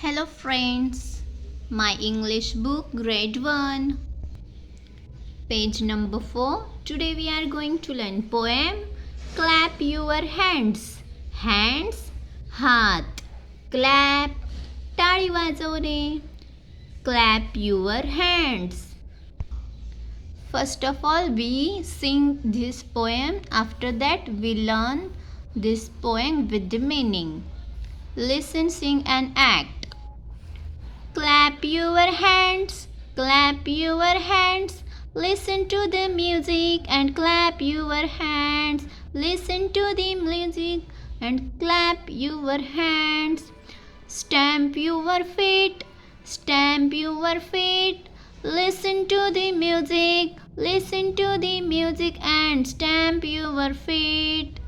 Hello, friends. My English book, grade 1. Page number 4. Today we are going to learn poem Clap Your Hands. Hands, हात. Clap, टाळी वाजवणे. Clap your hands. First of all, we sing this poem. After that, we learn this poem with the meaning. Listen, sing, and act. Clap your hands, clap your hands. Listen to the music and clap your hands. Listen to the music and clap your hands. Stamp your feet, stamp your feet. Listen to the music, listen to the music and stamp your feet.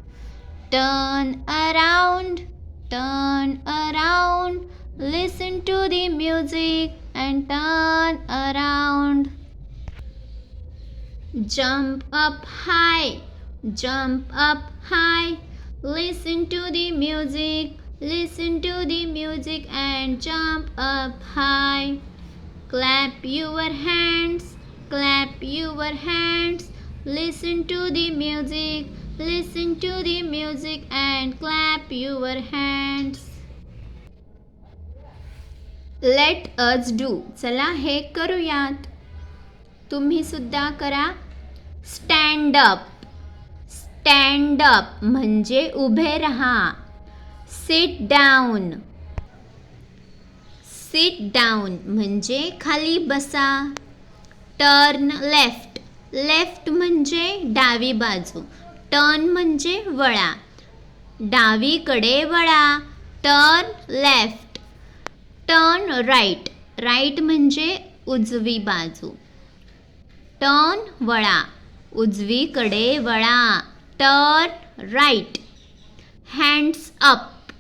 Turn around, turn around. Listen to the music and turn around. Jump up high, jump up high. Listen to the music, listen to the music and jump up high. Clap your hands, clap your hands. Listen to the music, listen to the music and clap your hands. Let us do चला हे करूयात. तुम्ही सुद्धा करा. Stand up stand up म्हणजे उभे राहा. Sit down sit down म्हणजे खाली बसा. टर्न लेफ्ट लेफ्ट म्हणजे डावी बाजू. टर्न म्हणजे वळा. डावीकडे वळा. Turn left turn right right म्हणजे उजवी बाजू. टर्न वळा. उजवीकडे वळा. Turn right hands up.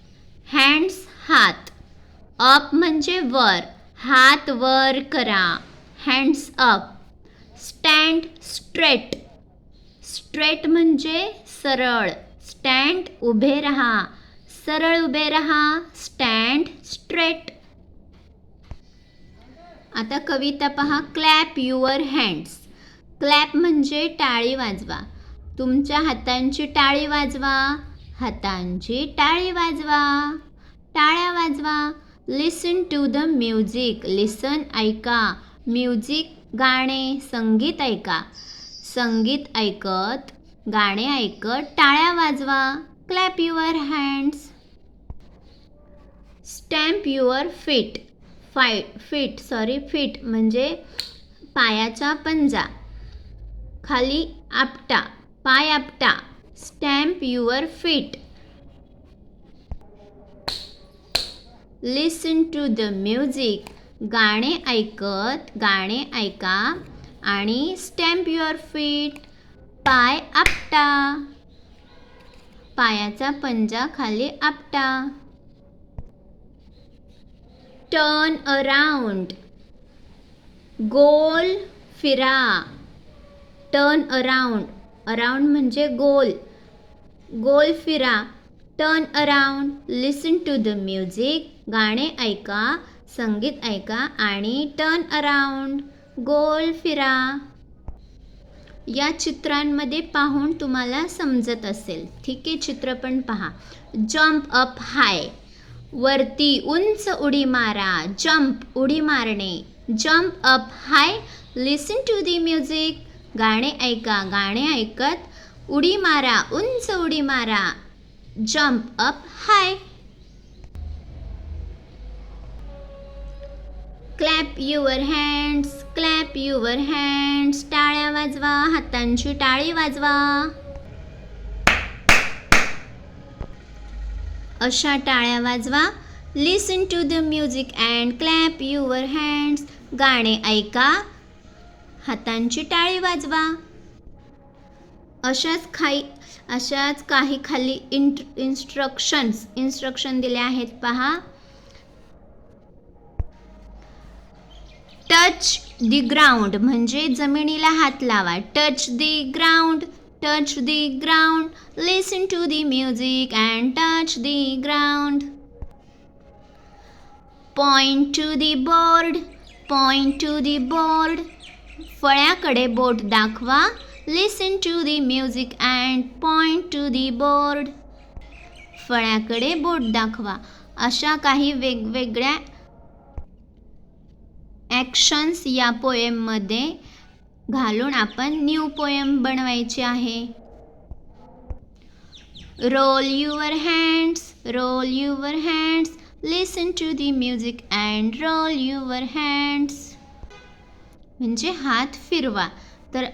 Hands हात. अप म्हणजे वर. हात वर करा. Hands up. Stand straight. Straight म्हणजे सरळ. स्टँड उभे रहा. सरळ उभे रहा. Stand straight. आता कविता पहा क्लॅप युअर हँड्स क्लॅप म्हणजे टाळी वाजवा. तुमच्या हातांची टाळी वाजवा. हातांची टाळी वाजवा. टाळ्या वाजवा. Listen to the music listen ऐका. म्युझिक गाणे संगीत ऐका. संगीत ऐकत गाणे ऐकत टाळ्या वाजवा. Clap your hands stamp your feet five feet sorry feet म्हणजे पायाचा पंजा. खाली आपटा पाय Apta. Stamp your feet listen to the music गाणे ऐकत गाणे ऐका आणि स्टॅम्प युअर फीट पाय आपटा. पायाचा पंजा खाली आपटा. टर्न अराउंड गोल फिरा टर्न अराउंड अराउंड म्हणजे गोल गोल फिरा turn around listen to the music गाणे ऐका संगीत ऐका आणि टर्न अराउंड गोल फिरा या चित्रांमध्ये पाहून तुम्हाला समजत असेल. ठीक आहे चित्र पण पहा. जम्प अप हाय वरती उंच उडी मारा जम्प उडी मारणे. Jump up high listen to the music गाणे ऐका गाणे ऐकत उडी मारा उंच उडी मारा. Jump up high clap your hands clap your hands टाळ्या वाजवा हातांची टाळी वाजवा. अशा टाळ्या वाजवा. Listen to the music and clap your hands गाणे ऐका. हातांची टाळी वाजवा. अशाच खाई अशाच काही खाली इंट इन्स्ट्रक्शन्स इन्स्ट्रक्शन दिले आहेत पहा. टच दी ग्राउंड म्हणजे जमिनीला हात लावा. Touch the ground touch the ground listen to the music and touch the ground Point to the board point to the board फळ्याकडे बोट दाखवा listen to the music and point to the board फळ्याकडे बोट दाखवा अशा काही वेगवेगळ्या actions या पोएममध्ये घालून आपण न्यू पोयम बनवायची आहे. Roll your hands roll your hands listen to the music and roll your hands म्हणजे हात फिरवा. तर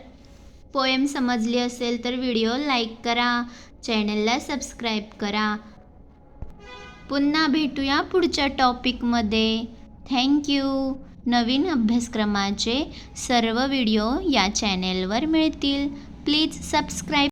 पोएम समजली असेल तर व्हिडिओ लाईक करा चॅनलला सबस्क्राईब करा. पुन्हा भेटूया पुढच्या टॉपिकमध्ये थँक्यू नवीन अभ्यासक्रमाचे सर्व व्हिडिओ या चॅनेलवर मिळतील. Please subscribe